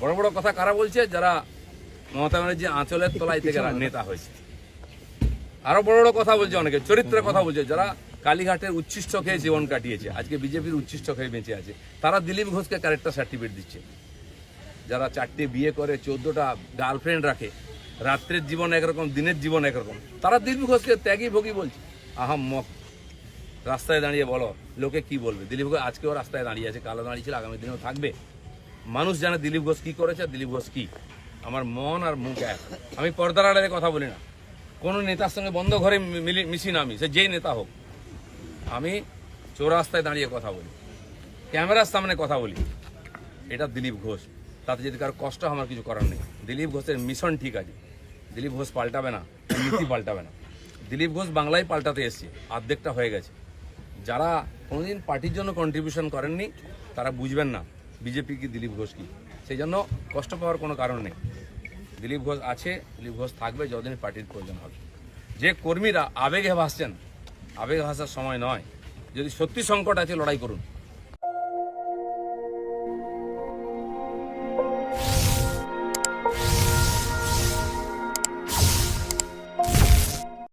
বড় বড় কথা কারা বলছে? যারা মমতা ব্যানার্জি আঁচলের তলায় থেকে নেতা হয়েছে। আরও বড় বড় কথা বলছে অনেকে চরিত্রের কথা বলছে। যারা কালীঘাটের উচ্ছিষ্ট খেয়ে জীবন কাটিয়েছে আজকে বিজেপির উচ্ছিষ্ট খেয়ে বেঁচে আছে তারা দিলীপ ঘোষকে ক্যারেক্টার সার্টিফিকেট দিচ্ছে। যারা চারটে বিয়ে করে চোদ্দটা গার্লফ্রেন্ড রাখে রাত্রের জীবন একরকম দিনের জীবন একরকম তারা দিলীপ ঘোষকে ত্যাগী ভোগী বলছে। আহাম মক। রাস্তায় দাঁড়িয়ে বলো লোকে কি বলবে? দিলীপ ঘোষ আজকেও রাস্তায় দাঁড়িয়ে আছে কালো দাঁড়িয়ে ছিল আগামী দিনেও থাকবে। মানুষ জানে দিলীপ ঘোষ কি করেছে, দিলীপ ঘোষ কি? আমার মন আর মুখ এক। আমি পর্দার আড়ালে কথা বলি না। কোনো নেতার সঙ্গে বন্ধ ঘরে মিশি না আমি, সে যেই নেতা হোক। আমি চৌরাস্তায় দাঁড়িয়ে কথা বলি। ক্যামেরার সামনে কথা বলি। এটা দিলীপ ঘোষ। তাতে যদি কারও কষ্ট আমার কিছু করার নেই। দিলীপ ঘোষের মিশন ঠিক আছে। দিলীপ ঘোষ পাল্টাবে না, নীতি পাল্টাবে না। দিলীপ ঘোষ বাংলায় পাল্টাতে এসছে। অর্ধেকটা হয়ে গেছে। যারা কোনোদিন পার্টির জন্য কন্ট্রিবিউশন করেননি, তারা বুঝবেন না। বিজেপি কি দিলীপ ঘোষ কি? সেই জন্য কষ্ট পাওয়ার কোনো কারণ নেই। দিলীপ ঘোষ আছে, দিলীপ ঘোষ থাকবে, যতদিন পার্টির প্রয়োজন হবে। যে কর্মীরা আবেগে ভাসছেন, আবেগে ভাসার সময় নয়। যদি সত্যি সংকট আছে, লড়াই করুন।